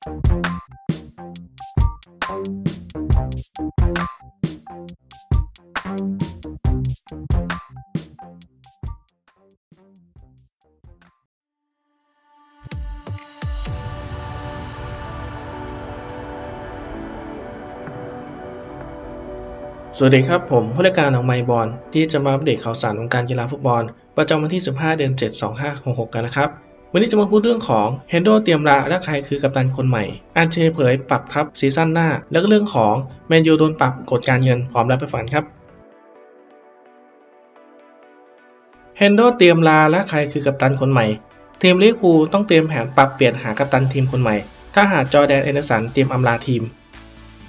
สวัสดีครับ ผมผู้รายการของไมบอลที่จะมาอัปเดตข่าวสารวงการกีฬาฟุตบอล ประจำวันที่ 15 เดือน 7 2566 กันนะครับ วันนี้จะมาพูดเรื่องของเฮนโดเตรียมลาและใครคือกัปตันคนใหม่ อันเชเผยปรับทัพซีซั่นหน้า แล้วก็เรื่องของแมนยูโดนปรับกฎการเงินพร้อมรับไปฝันครับเฮนโดเตรียมลาและใครคือกัปตันคนใหม่ ทีมลิเวอร์พูลต้องเตรียมแผนปรับเปลี่ยนหากัปตันทีมคนใหม่ ถ้าหากจอแดนเอเดอร์สันเตรียมอำลาทีม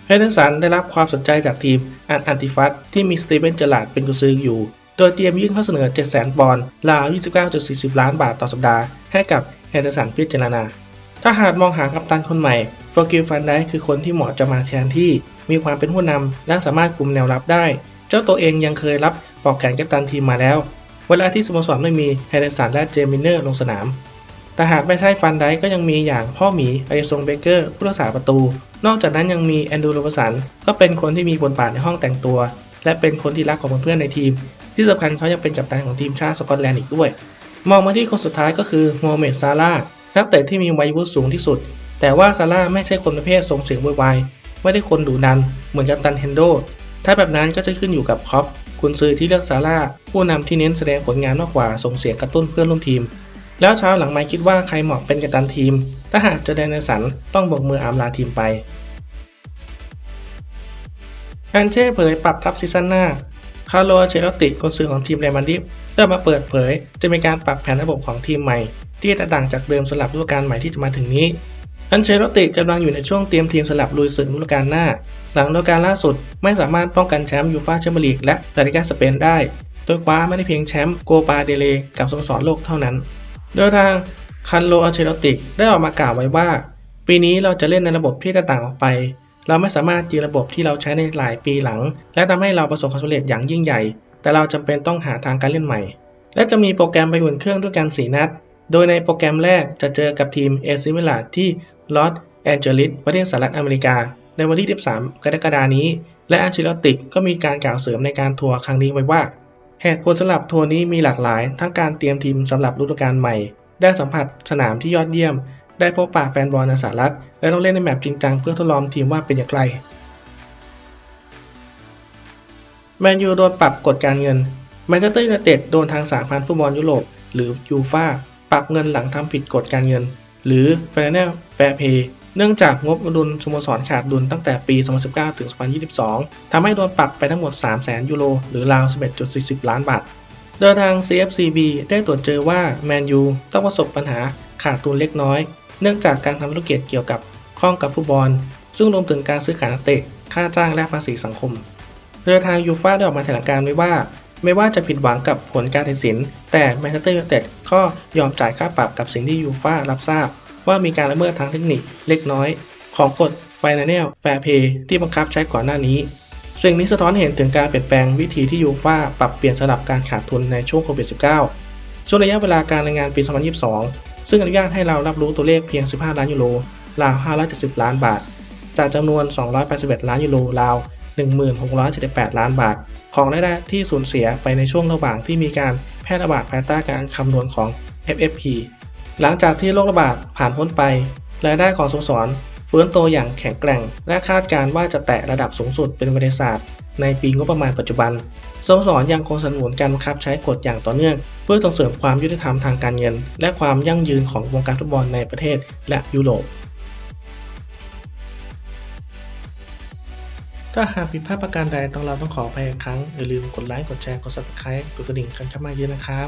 เฮนเดอร์สันได้รับความสนใจจากทีมอันอันติฟัสที่มีสตีเวนเจอร์ลาดเป็นกุซืออยู่ ดยเตรียมยื่นข้อเสนอ 700,000 ปอนด์ราว 29.40 ล้านบาทต่อสัปดาห์ ให้กับเฮนเดอร์สันพิจารณา ถ้าหากมองหากัปตันคนใหม่โปรกิลฟันไดค์คือคนที่เหมาะจะมาแทนที่ มีความเป็นผู้นำและสามารถคุมแนวรับได้ เจ้าตัวเองยังเคยรับปลอกแขนกัปตันทีมมาแล้ว เวลาที่สโมสรไม่มีเฮนเดอร์สันและเจมินเนอร์ลงสนาม แต่หากไม่ใช่ฟันไดค์ก็ยังมีอย่างพ่อหมีอริซงเบเกอร์ผู้รักษาประตู นอกจากนั้นยังมีแอนดูโรบสันก็เป็นคนที่มีบทบาทในห้องแต่งตัว และเป็นคนที่รักของเพื่อนๆในทีม ที่สำคัญเขายังเป็นกัปตันของทีมชาติสกอตแลนด์อีกด้วย มองมาที่คนสุดท้ายก็คือโมเมดซาร่านักเตะที่มีวัยวุฒิสูงที่สุด แต่ว่าซาร่าไม่ใช่คนประเภทส่งเสียงวุ่นวายไม่ได้คนดุดัน เหมือนกัปตันเฮนโด ถ้าแบบนั้นก็จะขึ้นอยู่กับครอปคุณซื้อที่เลือกซาร่าผู้นำที่เน้นแสดงผลงานมากกว่าส่งเสียงกระตุ้นเพื่อนร่วมทีม แล้วเช้าหลังไม่คิดว่าใครเหมาะเป็นกัปตันทีม ถ้าหากเจอแดนเนสันต้องบอกมืออามลาทีมไป อันเช่เผยปรับทัพซีซั่นหน้า คาร์โลเชลติกุนซือของทีมเรอัลมาดริดได้มาเปิดเผย จะมีการปรับแผนระบบของทีมใหม่ ที่แตกต่างจากเดิมสำหรับฤดูกาลใหม่ที่จะมาถึงนี้ อันเชลติกำลังอยู่ในช่วงเตรียมทีมสลับลุยศึกฤดูกาลหน้า หลังฤดูกาลล่าสุดไม่สามารถป้องกันแชมป์ยูฟ่าแชมเปี้ยนลีกและลาลิกาสเปนได้ โดยคว้าไม่ได้เพียงแชมป์โกปาเดเลกับสโมสรโลกเท่านั้น โดยทางคันโลอัลเชลติกได้ออกมากล่าวไว้ว่า ปีนี้เราจะเล่นในระบบที่แตกต่างออกไป เราไม่สามารถยืนระบบที่เราใช้ในหลายปีหลัง และทำให้เราประสบความสำเร็จอย่างยิ่งใหญ่ แต่เราจำเป็นต้องหาทางการเล่นใหม่ และจะมีโปรแกรมไปอุ่นเครื่องด้วยกัน4นัด โดยในโปรแกรมแรกจะเจอกับทีมเอซิมิลาที่ลอสแอนเจลิสประเทศสหรัฐอเมริกา ในวันที่ 13 กรกฎานี้ และอัลเชลติกก็มีการกล่าวเสริมในการทัวร์ครั้งนี้ไว้ว่าเหตุผลสำหรับทัวร์นี้มีหลากหลาย ทั้งการเตรียมทีมสำหรับฤดูกาลใหม่ ได้สัมผัสสนามที่ยอดเยี่ยม ได้พบปะแฟนบอลในสหรัฐ และต้องเล่นในแมปจริงจังเพื่อทดลองทีมว่าเป็นอย่างไร แมนยูโดนปรับกฎการเงิน แมนเชสเตอร์ยูไนเต็ดโดนทางสาพันธ์ฟุตบอลยุโรป หรือยูฟ่าปรับเงินหลังทำผิดกฎการเงิน หรือ Financial Fair Play เนื่องจากงบดุลสโมสรขาดดุลตั้งแต่ปี 2019 ถึง 2022 ทำให้โดนปรับไปทั้งหมด 300,000 ยูโร หรือราว 11.40 ล้านบาท โดยทาง CFCB ได้ตรวจเจอว่า แมนยูต้องประสบปัญหาขาดทุนเล็กน้อย เนื่องจากการทำธุรกิจเกี่ยวกับข้องกับฟุตบอล ซึ่งรวมถึงการซื้อขายนักเตะ ค่าจ้างและภาษีสังคม โดยทางยูฟ่าได้ออกมาแถลงการไว้ว่า ไม่ว่าจะผิดหวังกับผลการตัดสิน แต่แมนเชสเตอร์ยูไนเต็ดก็ยอมจ่ายค่าปรับกับสิ่งที่ยูฟ่ารับทราบ ว่ามีการละเมิดทางเทคนิคเล็กน้อย ของกฎ Financial Fair Play ที่บังคับใช้ก่อนหน้านี้สิ่งนี้สะท้อนเห็นถึงการเปลี่ยนแปลงวิธีที่ยูฟ่าปรับเปลี่ยนสลับการขาดทุนในช่วงโควิด -19 ช่วงระยะเวลาการรายงานปี 2022 ซึ่งอนุญาตให้เรารับรู้ตัวเลขเพียง 15 ล้านยูโรราว570 ล้านบาท จากจำนวน 281 ล้านยูโรราว1678 ล้านบาท ของรายได้ที่สูญเสียไปในช่วงระหว่างที่มีการแพร่ระบาดภายใต้การคำนวณของ FFP หลังจากที่โรคระบาดผ่านพ้นไป รายได้ของสโมสร ฟื้นตัวอย่างแข็งแกร่ง และคาดการณ์ว่าจะแตะระดับสูงสุดเป็นประวัติศาสตร์ ในปีงบประมาณปัจจุบันสโมสรยังคงสนับสนุนการบังคับใช้กฎอย่างต่อเนื่อง เพื่อส่งเสริมความยุติธรรมทางการเงิน และความยั่งยืนของวงการฟุตบอลในประเทศและยุโรปถ้าหากผิดพลาดประการใดต้องเราต้องขออภัยอีกครั้ง อย่าลืมกดไลค์ กดแชร์ กด subscribe กดกระดิ่งกันเข้ามาเยอะนะครับ